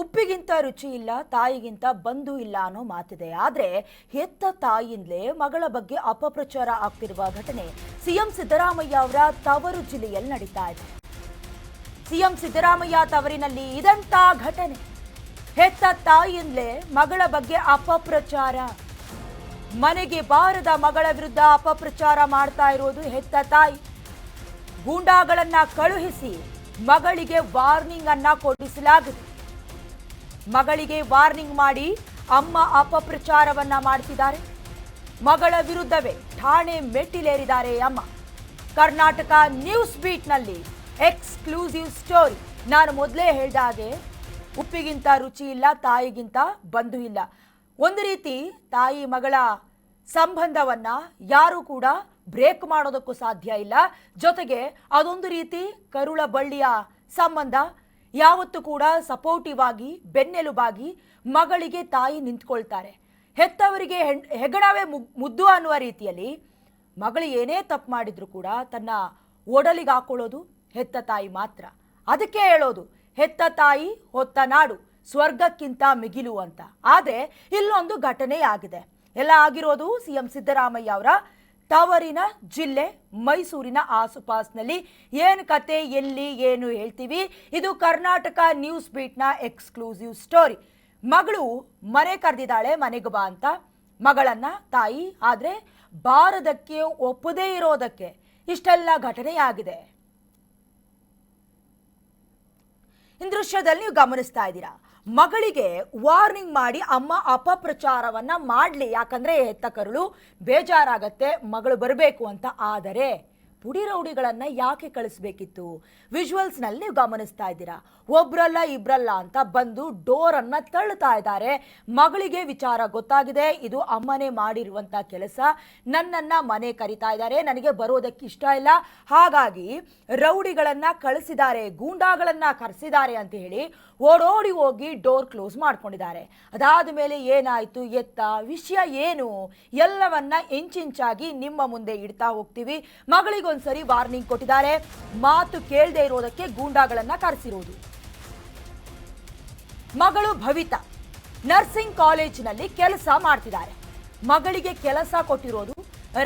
ಉಪ್ಪಿಗಿಂತ ರುಚಿ ಇಲ್ಲ, ತಾಯಿಗಿಂತ ಬಂಧು ಇಲ್ಲ ಅನ್ನೋ ಮಾತಿದೆ. ಆದರೆ ಹೆತ್ತ ತಾಯಿಂದಲೇ ಮಗಳ ಬಗ್ಗೆ ಅಪಪ್ರಚಾರ ಆಗ್ತಿರುವ ಘಟನೆ ಸಿಎಂ ಸಿದ್ದರಾಮಯ್ಯ ಅವರ ತವರು ಜಿಲ್ಲೆಯಲ್ಲಿ ನಡೀತಾ ಇದೆ. ಸಿಎಂ ಸಿದ್ದರಾಮಯ್ಯ ತವರಿನಲ್ಲಿ ಇದಂತ ಘಟನೆ. ಹೆತ್ತ ತಾಯಿಯಿಂದಲೇ ಮಗಳ ಬಗ್ಗೆ ಅಪಪ್ರಚಾರ. ಮನೆಗೆ ಬಾರದ ಮಗಳ ವಿರುದ್ಧ ಅಪಪ್ರಚಾರ ಮಾಡ್ತಾ ಇರೋದು ಹೆತ್ತ ತಾಯಿ. ಗೂಂಡಾಗಳನ್ನ ಕಳುಹಿಸಿ ಮಗಳಿಗೆ ವಾರ್ನಿಂಗ್ ಅನ್ನ ಕೊಡಿಸಲಾಗಿದೆ. ಮಗಳಿಗೆ ವಾರ್ನಿಂಗ್ ಮಾಡಿ ಅಮ್ಮ ಅಪಪ್ರಚಾರವನ್ನ ಮಾಡ್ತಿದ್ದಾರೆ. ಮಗಳ ವಿರುದ್ಧವೇ ಠಾಣೆ ಮೆಟ್ಟಿಲೇರಿದ್ದಾರೆ ಅಮ್ಮ. ಕರ್ನಾಟಕ ನ್ಯೂಸ್ ಬೀಟ್ನಲ್ಲಿ ಎಕ್ಸ್ಕ್ಲೂಸಿವ್ ಸ್ಟೋರಿ. ನಾನು ಮೊದಲೇ ಹೇಳಿದ ಹಾಗೆ, ಉಪ್ಪಿಗಿಂತ ರುಚಿ ಇಲ್ಲ, ತಾಯಿಗಿಂತ ಬಂಧು ಇಲ್ಲ. ಒಂದು ರೀತಿ ತಾಯಿ ಮಗಳ ಸಂಬಂಧವನ್ನ ಯಾರು ಕೂಡ ಬ್ರೇಕ್ ಮಾಡೋದಕ್ಕೂ ಸಾಧ್ಯ ಇಲ್ಲ. ಜೊತೆಗೆ ಅದೊಂದು ರೀತಿ ಕರುಳ ಬಳ್ಳಿಯ ಸಂಬಂಧ ಯಾವತ್ತೂ ಕೂಡ ಸಪೋರ್ಟಿವ್ ಆಗಿ, ಬೆನ್ನೆಲುಬಾಗಿ ಮಗಳಿಗೆ ತಾಯಿ ನಿಂತ್ಕೊಳ್ತಾರೆ. ಹೆತ್ತವರಿಗೆ ಹೆಗಣವೇ ಮುದ್ದು ಅನ್ನುವ ರೀತಿಯಲ್ಲಿ ಮಗಳು ಏನೇ ತಪ್ಪು ಮಾಡಿದ್ರು ಕೂಡ ತನ್ನ ಒಡಲಿಗೆ ಹಾಕೊಳ್ಳೋದು ಹೆತ್ತ ತಾಯಿ ಮಾತ್ರ. ಅದಕ್ಕೆ ಹೇಳೋದು, ಹೆತ್ತ ತಾಯಿ, ಹೊತ್ತ ನಾಡು, ಸ್ವರ್ಗಕ್ಕಿಂತ ಮಿಗಿಲು ಅಂತ. ಆದರೆ ಇಲ್ಲೊಂದು ಘಟನೆ ಆಗಿದೆ. ಎಲ್ಲ ಆಗಿರೋದು ಸಿಎಂ ಸಿದ್ದರಾಮಯ್ಯ ಅವರ ತವರಿನ ಜಿಲ್ಲೆ ಮೈಸೂರಿನ ಆಸುಪಾಸ್ನಲ್ಲಿ ಏನು ಕತೆ, ಎಲ್ಲಿ, ಏನು ಹೇಳ್ತೀವಿ? ಇದು ಕರ್ನಾಟಕ ನ್ಯೂಸ್ ಬೀಟ್ನ ಎಕ್ಸ್ಕ್ಲೂಸಿವ್ ಸ್ಟೋರಿ. ಮಗಳು ಮನೆ ಕರೆದಿದ್ದಾಳೆ, ಮನೆಗೆ ಬಾ ಅಂತ. ಮಗಳನ್ನ ತಾಯಿ, ಆದ್ರೆ ಬಾರದಕ್ಕೆ ಒಪ್ಪದೇ ಇರೋದಕ್ಕೆ ಇಷ್ಟೆಲ್ಲ ಘಟನೆಯಾಗಿದೆ. ಈ ದೃಶ್ಯದಲ್ಲಿ ನೀವು ಗಮನಿಸ್ತಾ ಇದ್ದೀರಾ? ಮಗಳಿಗೆ ವಾರ್ನಿಂಗ್ ಮಾಡಿ ಅಮ್ಮ ಅಪಪ್ರಚಾರವನ್ನ ಮಾಡಲಿ. ಯಾಕಂದ್ರೆ ಹೆತ್ತ ಕರುಳು ಬೇಜಾರಾಗತ್ತೆ, ಮಗಳು ಬರಬೇಕು ಅಂತ. ಆದರೆ ಪುಡಿ ರೌಡಿಗಳನ್ನು ಯಾಕೆ ಕಳಿಸ್ಬೇಕಿತ್ತು? ವಿಜುವಲ್ಸ್ನಲ್ಲಿ ನೀವು ಗಮನಿಸ್ತಾ ಇದ್ದೀರಾ? ಒಬ್ರಲ್ಲ ಇಬ್ರಲ್ಲ ಅಂತ ಬಂದು ಡೋರ್ ಅನ್ನ ತಳ್ಳುತ್ತಾ ಇದ್ದಾರೆ. ಮಗಳಿಗೆ ವಿಚಾರ ಗೊತ್ತಾಗಿದೆ. ಇದು ಅಮ್ಮನೇ ಮಾಡಿರುವಂತ ಕೆಲಸ. ನನ್ನನ್ನು ಮನೆ ಕರಿತಾ ಇದ್ದಾರೆ. ನನಗೆ ಬರೋದಕ್ಕೆ ಇಷ್ಟ ಇಲ್ಲ. ಹಾಗಾಗಿ ರೌಡಿಗಳನ್ನು ಕಳಿಸಿದ್ದಾರೆ, ಗೂಂಡಾಗಳನ್ನ ಕರೆಸಿದ್ದಾರೆ ಅಂತ ಹೇಳಿ ಓಡೋಡಿ ಹೋಗಿ ಡೋರ್ ಕ್ಲೋಸ್ ಮಾಡ್ಕೊಂಡಿದ್ದಾರೆ. ಅದಾದ ಮೇಲೆ ಏನಾಯ್ತು, ಎತ್ತ, ವಿಷಯ ಏನು? ಎಲ್ಲವನ್ನ ಇಂಚಿಂಚಾಗಿ ನಿಮ್ಮ ಮುಂದೆ ಇಡ್ತಾ ಹೋಗ್ತೀವಿ. ಮಗಳಿಗೊಂದ್ಸರಿ ವಾರ್ನಿಂಗ್ ಕೊಟ್ಟಿದ್ದಾರೆ. ಮಾತು ಕೇಳದೆ ಇರೋದಕ್ಕೆ ಗೂಂಡಾಗಳನ್ನ ಕರೆಸಿರೋದು. ಮಗಳು ಭವಿತಾ ನರ್ಸಿಂಗ್ ಕಾಲೇಜಿನಲ್ಲಿ ಕೆಲಸ ಮಾಡ್ತಿದ್ದಾರೆ. ಮಗಳಿಗೆ ಕೆಲಸ ಕೊಟ್ಟಿರೋದು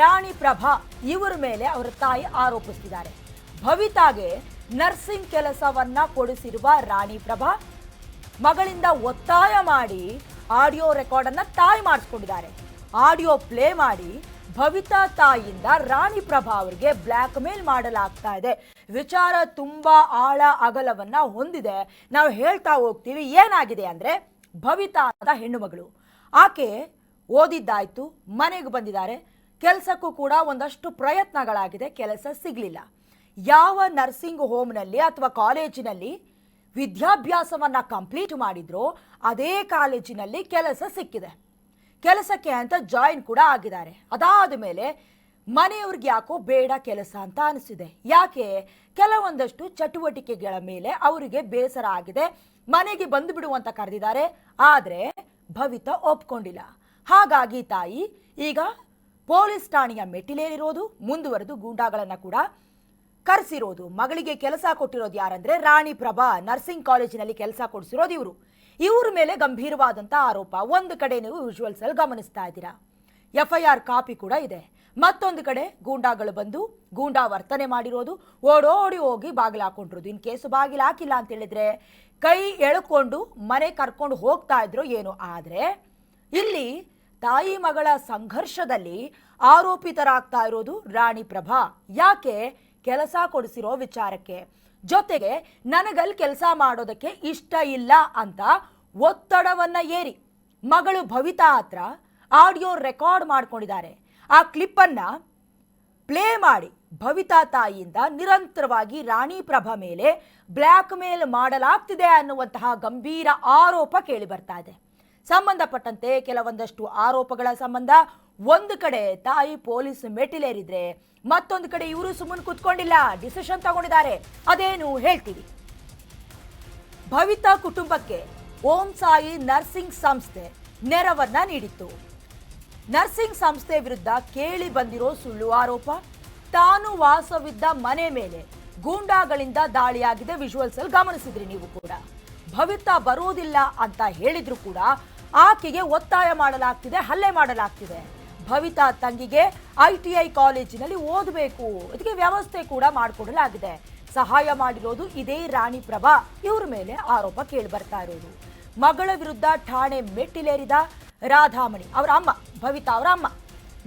ರಾಣಿ ಪ್ರಭಾ. ಇವರ ಮೇಲೆ ಅವರ ತಾಯಿ ಆರೋಪಿಸ್ತಿದ್ದಾರೆ. ಭವಿತಾಗೆ ನರ್ಸಿಂಗ್ ಕೆಲಸವನ್ನ ಕೊಡಿಸಿರುವ ರಾಣಿ ಪ್ರಭಾ ಮಗಳಿಂದ ಒತ್ತಾಯ ಮಾಡಿ ಆಡಿಯೋ ರೆಕಾರ್ಡ್ ಅನ್ನ ತಾಯಿ ಮಾಡಿಸ್ಕೊಂಡಿದ್ದಾರೆ. ಆಡಿಯೋ ಪ್ಲೇ ಮಾಡಿ ಭವಿತಾ ತಾಯಿಯಿಂದ ರಾಣಿ ಪ್ರಭಾ ಅವರಿಗೆ ಬ್ಲ್ಯಾಕ್ ಮೇಲ್ ಮಾಡಲಾಗ್ತಾ ಇದೆ. ವಿಚಾರ ತುಂಬಾ ಆಳ ಅಗಲವನ್ನ ಹೊಂದಿದೆ. ನಾವು ಹೇಳ್ತಾ ಹೋಗ್ತೀವಿ ಏನಾಗಿದೆ ಅಂದ್ರೆ ಭವಿತಾ ಅಂತ ಹೆಣ್ಣು ಮಗಳು. ಆಕೆ ಓದಿದ್ದಾಯ್ತು, ಮನೆಗೆ ಬಂದಿದ್ದಾರೆ. ಕೆಲಸಕ್ಕೂ ಕೂಡ ಒಂದಷ್ಟು ಪ್ರಯತ್ನಗಳಾಗಿದೆ, ಕೆಲಸ ಸಿಗಲಿಲ್ಲ. ಯಾವ ನರ್ಸಿಂಗ್ ಹೋಮ್ನಲ್ಲಿ ಅಥವಾ ಕಾಲೇಜಿನಲ್ಲಿ ವಿದ್ಯಾಭ್ಯಾಸವನ್ನು ಕಂಪ್ಲೀಟ್ ಮಾಡಿದ್ರೋ ಅದೇ ಕಾಲೇಜಿನಲ್ಲಿ ಕೆಲಸ ಸಿಕ್ಕಿದೆ. ಕೆಲಸಕ್ಕೆ ಅಂತ ಜಾಯಿನ್ ಕೂಡ ಆಗಿದ್ದಾರೆ. ಅದಾದ ಮೇಲೆ ಮನೆಯವ್ರಿಗೆ ಯಾಕೋ ಬೇಡ ಕೆಲಸ ಅಂತ ಅನಿಸಿದೆ. ಯಾಕೆ? ಕೆಲವೊಂದಷ್ಟು ಚಟುವಟಿಕೆಗಳ ಮೇಲೆ ಅವರಿಗೆ ಬೇಸರ ಆಗಿದೆ. ಮನೆಗೆ ಬಂದು ಬಿಡು ಅಂತ ಕರೆದಿದ್ದಾರೆ. ಆದರೆ ಭವಿತ ಒಪ್ಕೊಂಡಿಲ್ಲ. ಹಾಗಾಗಿ ತಾಯಿ, ಈಗ ಪೊಲೀಸ್ ಠಾಣೆಯ ಮೆಟ್ಟಿಲೇರಿರೋದು, ಮುಂದುವರೆದು ಗೂಂಡಾಗಳನ್ನು ಕೂಡ ಕರೆಸಿರೋದು, ಮಗಳಿಗೆ ಕೆಲಸ ಕೊಟ್ಟಿರೋದು ಯಾರಂದ್ರೆ ರಾಣಿ ಪ್ರಭಾ, ನರ್ಸಿಂಗ್ ಕಾಲೇಜಿನಲ್ಲಿ ಕೆಲಸ ಕೊಡಿಸಿರೋದು ಇವರು. ಇವ್ರ ಮೇಲೆ ಗಂಭೀರವಾದಂಥ ಆರೋಪ. ಒಂದು ಕಡೆ ನೀವು ವಿಜುವಲ್ಸ್ ಅಲ್ಲಿ ಗಮನಿಸ್ತಾ ಇದ್ದೀರಾ. ಎಫ್ ಐ ಆರ್ ಕಾಪಿ ಕೂಡ ಇದೆ. ಮತ್ತೊಂದು ಕಡೆ ಗೂಂಡಾಗಳು ಬಂದು ಗೂಂಡಾ ವರ್ತನೆ ಮಾಡಿರೋದು. ಓಡೋಡಿ ಹೋಗಿ ಬಾಗಿಲು ಹಾಕೊಂಡಿರೋದು. ಇನ್ ಕೇಸು ಬಾಗಿಲು ಹಾಕಿಲ್ಲ ಅಂತ ಹೇಳಿದ್ರೆ ಕೈ ಎಳ್ಕೊಂಡು ಮನೆ ಕರ್ಕೊಂಡು ಹೋಗ್ತಾ ಇದ್ರು ಏನು? ಆದ್ರೆ ಇಲ್ಲಿ ತಾಯಿ ಮಗಳ ಸಂಘರ್ಷದಲ್ಲಿ ಆರೋಪಿತರಾಗ್ತಾ ಇರೋದು ರಾಣಿ ಪ್ರಭಾ. ಯಾಕೆ? ಕೆಲಸ ಕೊಡಿಸಿರೋ ವಿಚಾರಕ್ಕೆ. ಜೊತೆಗೆ ನನಗಲ್ಲಿ ಕೆಲಸ ಮಾಡೋದಕ್ಕೆ ಇಷ್ಟ ಇಲ್ಲ ಅಂತ ಒತ್ತಡವನ್ನ ಏರಿ ಮಗಳು ಭವಿತಾ ಹತ್ರ ಆಡಿಯೋ ರೆಕಾರ್ಡ್ ಮಾಡ್ಕೊಂಡಿದ್ದಾರೆ. ಆ ಕ್ಲಿಪ್ಪನ್ನು ಪ್ಲೇ ಮಾಡಿ ಭವಿತಾ ತಾಯಿಯಿಂದ ನಿರಂತರವಾಗಿ ರಾಣಿ ಪ್ರಭಾ ಮೇಲೆ ಬ್ಲ್ಯಾಕ್ ಮೇಲ್ ಮಾಡಲಾಗ್ತಿದೆ ಅನ್ನುವಂತಹ ಗಂಭೀರ ಆರೋಪ ಕೇಳಿ ಬರ್ತಾ ಇದೆ. ಸಂಬಂಧಪಟ್ಟಂತೆ ಕೆಲವೊಂದಷ್ಟು ಆರೋಪಗಳ ಸಂಬಂಧ ಒಂದು ಕಡೆ ತಾಯಿ ಪೊಲೀಸ್ ಮೆಟ್ಟಿಲೇರಿದ್ರೆ, ಮತ್ತೊಂದು ಕಡೆ ಇವರು ಸುಮ್ಮನೆ ಕುತ್ಕೊಂಡಿಲ್ಲ, ಡಿಸಿಷನ್ ತಗೊಂಡಿದ್ದಾರೆ. ಅದೇನು ಹೇಳ್ತೀವಿ ಭವಿತಾ ಕುಟುಂಬಕ್ಕೆ ಓಂ ಸಾಯಿ ನರ್ಸಿಂಗ್ ಸಂಸ್ಥೆ ನೆರವನ್ನ ನೀಡಿತ್ತು. ನರ್ಸಿಂಗ್ ಸಂಸ್ಥೆ ವಿರುದ್ಧ ಕೇಳಿ ಬಂದಿರೋ ಸುಳ್ಳು ಆರೋಪ, ತಾನು ವಾಸವಿದ್ದ ಮನೆ ಮೇಲೆ ಗೂಂಡಾಗಳಿಂದ ದಾಳಿಯಾಗಿದೆ ವಿಜುವಲ್ಸ್ ಅಲ್ಲಿ ಗಮನಿಸಿದ್ರಿ ನೀವು ಕೂಡ. ಭವಿತಾ ಬರೋದಿಲ್ಲ ಅಂತ ಹೇಳಿದ್ರು ಕೂಡ ಆಕೆಗೆ ಒತ್ತಾಯ ಮಾಡಲಾಗ್ತಿದೆ, ಹಲ್ಲೆ ಮಾಡಲಾಗ್ತಿದೆ. ಭವಿತಾ ತಂಗಿಗೆ ಐ ಟಿ ಐ ಕಾಲೇಜಿನಲ್ಲಿ ಓದಬೇಕು. ಇದಕ್ಕೆ ವ್ಯವಸ್ಥೆ ಕೂಡ ಮಾಡಿಕೊಡಲಾಗಿದೆ. ಸಹಾಯ ಮಾಡಿರೋದು ಇದೇ ರಾಣಿ ಪ್ರಭಾ. ಇವ್ರ ಮೇಲೆ ಆರೋಪ ಕೇಳಿ ಬರ್ತಾ ಇರೋದು. ಮಗಳ ವಿರುದ್ಧ ಠಾಣೆ ಮೆಟ್ಟಿಲೇರಿದ ರಾಧಾಮಣಿ, ಅವರ ಅಮ್ಮ, ಭವಿತಾ ಅವರ ಅಮ್ಮ.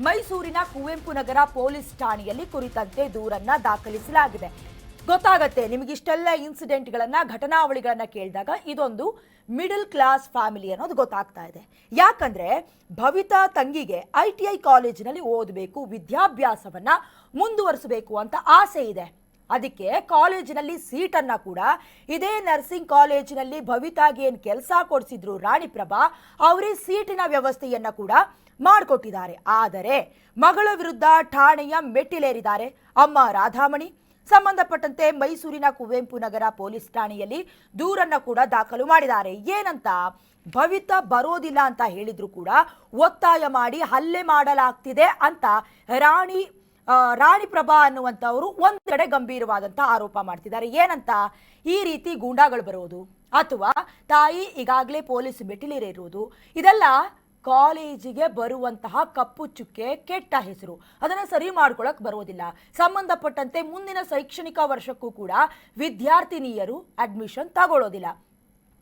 ಮೈಸೂರಿನ ಕುವೆಂಪು ನಗರ ಪೊಲೀಸ್ ಠಾಣೆಯಲ್ಲಿ ಕುರಿತಂತೆ ದೂರನ್ನ ದಾಖಲಿಸಲಾಗಿದೆ. ಗೊತ್ತಾಗತ್ತೆ. ನಿಮಗೆ ಇಷ್ಟೆಲ್ಲ ಇನ್ಸಿಡೆಂಟ್ಗಳನ್ನ ಘಟನಾವಳಿಗಳನ್ನ ಕೇಳಿದಾಗ ಇದೊಂದು ಮಿಡಲ್ ಕ್ಲಾಸ್ ಫ್ಯಾಮಿಲಿ ಅನ್ನೋದು ಗೊತ್ತಾಗ್ತಾ ಇದೆ. ಯಾಕಂದ್ರೆ ಭವಿತಾ ತಂಗಿಗೆ ಐ ಟಿ ಐ ಕಾಲೇಜಿನಲ್ಲಿ ಓದಬೇಕು, ವಿದ್ಯಾಭ್ಯಾಸವನ್ನ ಮುಂದುವರಿಸಬೇಕು ಅಂತ ಆಸೆ ಇದೆ. ಅದಕ್ಕೆ ಕಾಲೇಜಿನಲ್ಲಿ ಸೀಟನ್ನು ಕೂಡ ಇದೇ ನರ್ಸಿಂಗ್ ಕಾಲೇಜಿನಲ್ಲಿ ಭವಿತಾಗೆ ಏನು ಕೆಲಸ ಕೊಡಿಸಿದ್ರು ರಾಣಿಪ್ರಭಾ ಅವರೇ ಸೀಟಿನ ವ್ಯವಸ್ಥೆಯನ್ನ ಕೂಡ ಮಾಡಿಕೊಟ್ಟಿದ್ದಾರೆ. ಆದರೆ ಮಗಳ ವಿರುದ್ಧ ಠಾಣೆಯ ಮೆಟ್ಟಿಲೇರಿದ್ದಾರೆ. ಅಮ್ಮ ರಾಧಾಮಣಿ ಸಂಬಂಧಪಟ್ಟಂತೆ ಮೈಸೂರಿನ ಕುವೆಂಪು ನಗರ ಪೊಲೀಸ್ ಠಾಣೆಯಲ್ಲಿ ದೂರನ್ನ ಕೂಡ ದಾಖಲು ಮಾಡಿದ್ದಾರೆ. ಏನಂತ? ಭವಿತ ಬರೋದಿಲ್ಲ ಅಂತ ಹೇಳಿದ್ರು ಕೂಡ ಒತ್ತಾಯ ಮಾಡಿ ಹಲ್ಲೆ ಮಾಡಲಾಗ್ತಿದೆ ಅಂತ ರಾಣಿ ರಾಣಿ ಪ್ರಭಾ ಅನ್ನುವಂಥವರು ಒಂದೆಡೆ ಕಡೆ ಗಂಭೀರವಾದಂಥ ಆರೋಪ ಮಾಡ್ತಿದ್ದಾರೆ. ಏನಂತ? ಈ ರೀತಿ ಗೂಂಡಾಗಳು ಬರೋದು ಅಥವಾ ತಾಯಿ ಈಗಾಗಲೇ ಪೊಲೀಸ್ ಮೆಟ್ಟಿಲೇರಿರುವುದು ಇದೆಲ್ಲ ಕಾಲೇಜಿಗೆ ಬರುವಂತಹ ಕಪ್ಪು ಚುಕ್ಕೆ, ಕೆಟ್ಟ ಹೆಸರು. ಅದನ್ನು ಸರಿ ಮಾಡ್ಕೊಳಕ್ ಬರೋದಿಲ್ಲ. ಸಂಬಂಧಪಟ್ಟಂತೆ ಮುಂದಿನ ಶೈಕ್ಷಣಿಕ ವರ್ಷಕ್ಕೂ ಕೂಡ ವಿದ್ಯಾರ್ಥಿನಿಯರು ಅಡ್ಮಿಷನ್ ತಗೊಳ್ಳೋದಿಲ್ಲ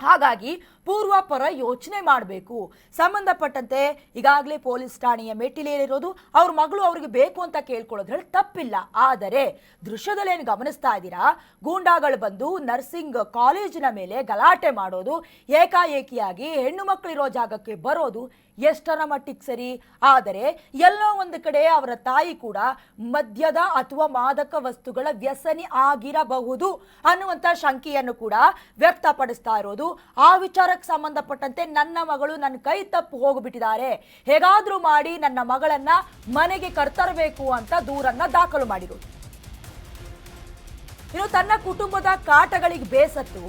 ಹಾಗಾಗಿ ಪೂರ್ವಾಪರ ಯೋಚನೆ ಮಾಡಬೇಕು. ಸಂಬಂಧಪಟ್ಟಂತೆ ಈಗಾಗಲೇ ಪೊಲೀಸ್ ಠಾಣೆಯ ಮೆಟ್ಟಿಲೇರಿರೋದು, ಅವ್ರ ಮಗಳು ಅವ್ರಿಗೆ ಬೇಕು ಅಂತ ಕೇಳ್ಕೊಳ್ಳೋದ್ರಲ್ಲಿ ತಪ್ಪಿಲ್ಲ. ಆದರೆ ದೃಶ್ಯದಲ್ಲಿ ಏನು ಗಮನಿಸ್ತಾ ಇದ್ದೀರಾ? ಗೂಂಡಾಗಳು ಬಂದು ನರ್ಸಿಂಗ್ ಕಾಲೇಜಿನ ಮೇಲೆ ಗಲಾಟೆ ಮಾಡೋದು, ಏಕಾಏಕಿಯಾಗಿ ಹೆಣ್ಣು ಮಕ್ಕಳಿರೋ ಜಾಗಕ್ಕೆ ಬರೋದು ಎಷ್ಟರ ಮಟ್ಟಿಗೆ ಸರಿ? ಆದರೆ ಎಲ್ಲೋ ಒಂದು ಕಡೆ ಅವರ ತಾಯಿ ಕೂಡ ಮದ್ಯದ ಅಥವಾ ಮಾದಕ ವಸ್ತುಗಳ ವ್ಯಸನಿ ಆಗಿರಬಹುದು ಅನ್ನುವಂಥ ಶಂಕೆಯನ್ನು ಕೂಡ ವ್ಯಕ್ತಪಡಿಸ್ತಾ ಇರೋದು. ಆ ಸಂಬಂಧಪಟ್ಟಂತೆ ನನ್ನ ಮಗಳು ನನ್ನ ಕೈ ತಪ್ಪು ಹೋಗಿಬಿಟ್ಟಿದ್ದಾರೆ. ಹೇಗಾದ್ರೂ ಮಾಡಿ ನನ್ನ ಮಗಳನ್ನ ಮನೆಗೆ ಕರ್ತರಬೇಕು ಅಂತ ದೂರನ್ನ ದಾಖಲು ಮಾಡಿದರು ಇನ್ನು ತನ್ನ ಕುಟುಂಬದ ಕಾಟಗಳಿಗೆ ಬೇಸತ್ತು